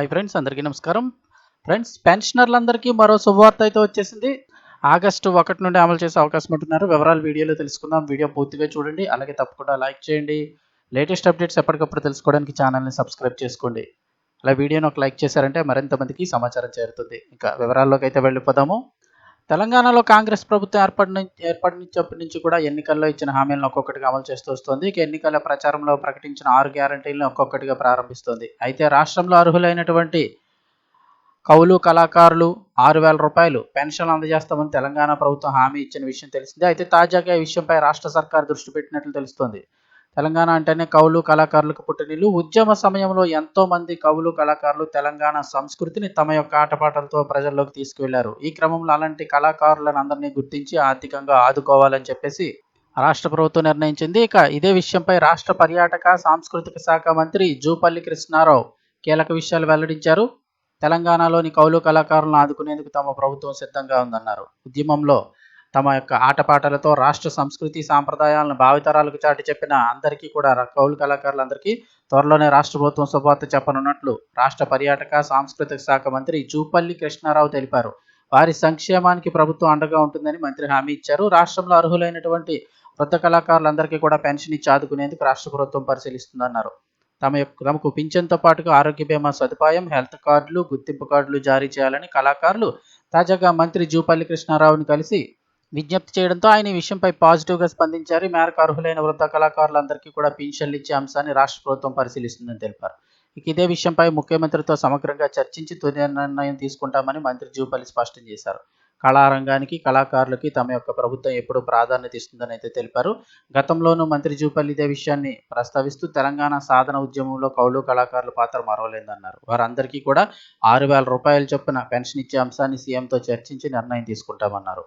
Hi friends అందరికీ నమస్కారం. Friends పెన్షనర్లందరికీ మరో శుభవార్త అయితే వచ్చేసింది. ఆగస్టు ఒకటి నుండి అమలు చేసే అవకాశం ఉంటున్నారు. వివరాలు వీడియోలో తెలుసుకుందాం. వీడియో పూర్తిగా చూడండి. అలాగే తప్పకుండా లైక్ చేయండి. లేటెస్ట్ అప్డేట్స్ ఎప్పటికప్పుడు తెలుసుకోవడానికి ఛానల్ని సబ్స్క్రైబ్ చేసుకోండి. అలా వీడియోని ఒక లైక్ చేశారంటే మరింత మందికి సమాచారం చేరుతుంది. ఇంకా వివరాల్లోకి అయితే వెళ్ళిపోదాము. తెలంగాణలో కాంగ్రెస్ ప్రభుత్వం ఏర్పడిన ఏర్పడినప్పటి నుంచి కూడా ఎన్నికల్లో ఇచ్చిన హామీలను ఒక్కొక్కటిగా అమలు చేస్తూ వస్తుంది ఇక ఎన్నికల ప్రచారంలో ప్రకటించిన ఆరు గ్యారంటీలను ఒక్కొక్కటిగా ప్రారంభిస్తోంది. అయితే రాష్ట్రంలో అర్హులైనటువంటి కౌలు కళాకారులు ఆరు వేల రూపాయలు పెన్షన్లు అందజేస్తామని తెలంగాణ ప్రభుత్వం హామీ ఇచ్చిన విషయం తెలిసిందే. అయితే తాజాగా ఈ విషయంపై రాష్ట్ర సర్కార్ దృష్టి పెట్టినట్లు తెలుస్తోంది. తెలంగాణ అంటేనే కవులు కళాకారులకు పుట్టినిల్లు ఉద్యమ సమయంలో ఎంతో మంది కవులు కళాకారులు తెలంగాణ సంస్కృతిని తమ యొక్క ఆటపాటలతో ప్రజల్లోకి తీసుకువెళ్ళారు. ఈ క్రమంలో అలాంటి కళాకారులను అందరినీ గుర్తించి ఆర్థికంగా ఆదుకోవాలని చెప్పేసి రాష్ట్ర ప్రభుత్వం నిర్ణయించింది. ఇక ఇదే విషయంపై రాష్ట్ర పర్యాటక సాంస్కృతిక శాఖ మంత్రి జూపల్లి కృష్ణారావు కీలక విషయాలు వెల్లడించారు. తెలంగాణలోని కౌలు కళాకారులను ఆదుకునేందుకు తమ ప్రభుత్వం సిద్ధంగా ఉందన్నారు. ఉద్యమంలో తమ యొక్క ఆటపాటలతో రాష్ట్ర సంస్కృతి సాంప్రదాయాలను భావితరాలకు చాటి చెప్పిన అందరికీ కూడా కౌలు కళాకారులందరికీ త్వరలోనే రాష్ట్ర ప్రభుత్వం శుభార్త చెప్పనున్నట్లు రాష్ట్ర పర్యాటక సాంస్కృతిక శాఖ మంత్రి జూపల్లి కృష్ణారావు తెలిపారు. వారి సంక్షేమానికి ప్రభుత్వం అండగా ఉంటుందని మంత్రి హామీ ఇచ్చారు. రాష్ట్రంలో అర్హులైనటువంటి వృద్ధ కళాకారులందరికీ కూడా పెన్షన్ ఇచ్చి ఆదుకునేందుకు రాష్ట్ర ప్రభుత్వం పరిశీలిస్తుందన్నారు. తమ యొక్క తమకు పింఛన్తో పాటుగా ఆరోగ్య బీమా సదుపాయం హెల్త్ కార్డులు గుర్తింపు కార్డులు జారీ చేయాలని కళాకారులు తాజాగా మంత్రి జూపల్లి కృష్ణారావుని కలిసి విజ్ఞప్తి చేయడంతో ఆయన ఈ విషయంపై పాజిటివ్గా స్పందించారు. ఈ మేరకు అర్హులైన వృద్ధ కళాకారులందరికీ కూడా పింఛన్లు ఇచ్చే అంశాన్ని రాష్ట్ర ప్రభుత్వం పరిశీలిస్తుందని తెలిపారు. ఇక ఇదే విషయంపై ముఖ్యమంత్రితో సమగ్రంగా చర్చించి తుది నిర్ణయం తీసుకుంటామని మంత్రి జూపల్లి స్పష్టం చేశారు. కళారంగానికి కళాకారులకి తమ యొక్క ప్రభుత్వం ఎప్పుడు ప్రాధాన్యత ఇస్తుందని అయితే తెలిపారు. గతంలోనూ మంత్రి జూపల్లి ఇదే విషయాన్ని ప్రస్తావిస్తూ తెలంగాణ సాధన ఉద్యమంలో కౌలు కళాకారుల పాత్ర మరవలేదన్నారు. వారందరికీ కూడా ఆరు వేల రూపాయల చొప్పున పెన్షన్ ఇచ్చే అంశాన్ని సీఎంతో చర్చించి నిర్ణయం తీసుకుంటామన్నారు.